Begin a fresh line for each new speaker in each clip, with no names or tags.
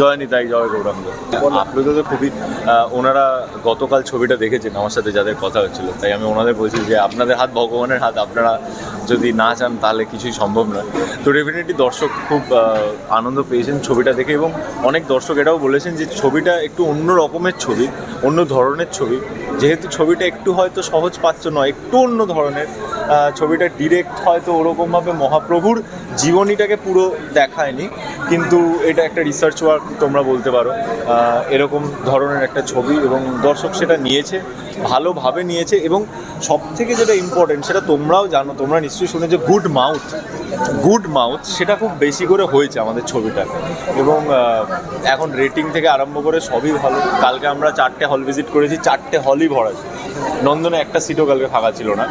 জয় নিতাই জয় গৌরাঙ্গ আপনাদের তো খুবই ওনারা গতকাল ছবিটা দেখেছেন আমার সাথে যাদের কথা হচ্ছিল। তাই আমি ওনাদের বলছি যে, আপনাদের হাত, ভগবানের হাত, আপনারা যদি না চান, তাহলে কিছুই সম্ভব নয়। তো ডেফিনেটলি দর্শক খুব আনন্দ পেয়েছেন ছবিটা দেখে এবং অনেক দর্শক এটাও বলেছেন যে, ছবিটা একটু অন্য রকমের ছবি, অন্য ধরনের ছবি। যেহেতু ছবিটা একটু হয়তো সহজ পাচ্ছ নয়, একটু অন্য ধরনের ছবিটা ডিরেক্ট হয়তো ওরকমভাবে মহাপ্রভুর জীবনীটাকে পুরো দেখায়নি। কিন্তু এটা একটা রিসার্চ ওয়ার্ক তোমরা বলতে পারো। এরকম ধরনের একটা ছবি এবং দর্শক সেটা নিয়েছে, ভালোভাবে নিয়েছে এবং সব থেকে যেটা ইম্পর্টেন্ট সেটা তোমরাও জানো, তোমরা নিশ্চয়ই শুনেছো গুড মাউথ গুড মাউথ সেটা খুব বেশি করে হয়েছে আমাদের ছবিটা। এবং এখন রেটিং থেকে আরম্ভ করে সবই ভালো। কালকে আমরা চারটে হল ভিজিট করেছি, চারটে হলই ভরা নন্দনে একটা সিটও কালকে ফাঁকা ছিল না।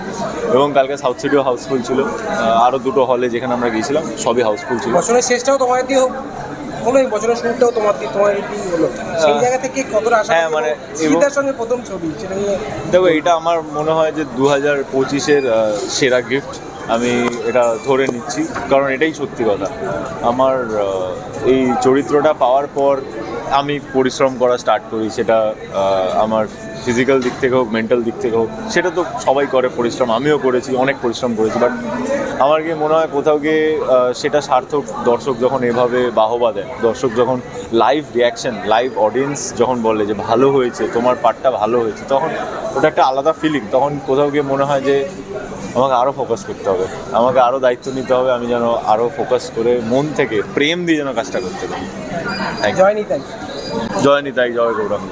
এবং কালকে সাউথ সিটিও হাউসফুল ছিল। আরও দুটো হলে যেখানে আমরা গিয়েছিলাম সবই হাউসফুল ছিল।
বছরের শেষটাও তোমার দিয়ে হোক হলো এই বছরের শুরুটাও তোমার দিয়ে তোমার দিয়ে হলো। সেই জায়গা থেকে কতটা আশা
হ্যাঁ, মানে
সীতার সঙ্গে প্রথম ছবি সেটা নিয়ে
দেখো এটা আমার মনে হয় যে দু হাজার পঁচিশের সেরা গিফট আমি এটা ধরে নিচ্ছি কারণ এটাই সত্যি কথা। আমার এই চরিত্রটা পাওয়ার পর আমি পরিশ্রম করা স্টার্ট করি সেটা আমার ফিজিক্যাল দিক থেকে হোক মেন্টাল দিক থেকে হোক সেটা তো সবাই করে পরিশ্রম আমিও করেছি অনেক পরিশ্রম করেছি বাট আমার গিয়ে মনে হয় কোথাও গিয়ে সেটা সার্থক দর্শক যখন এভাবে বাহবা দেয় দর্শক যখন লাইভ রিয়াকশন লাইভ অডিয়েন্স যখন বলে যে ভালো হয়েছে তোমার পার্টটা ভালো হয়েছে তখন ওটা একটা আলাদা ফিলিং তখন কোথাও গিয়ে মনে হয় যে আমাকে আরও ফোকাস করতে হবে আমাকে আরও দায়িত্ব নিতে হবে আমি যেন আরও ফোকাস করে মন থেকে প্রেম দিয়ে যেন কাজটা করতে পারি।
জয় নিতাই
জয় নিতাই জয় গৌরাঙ্গ।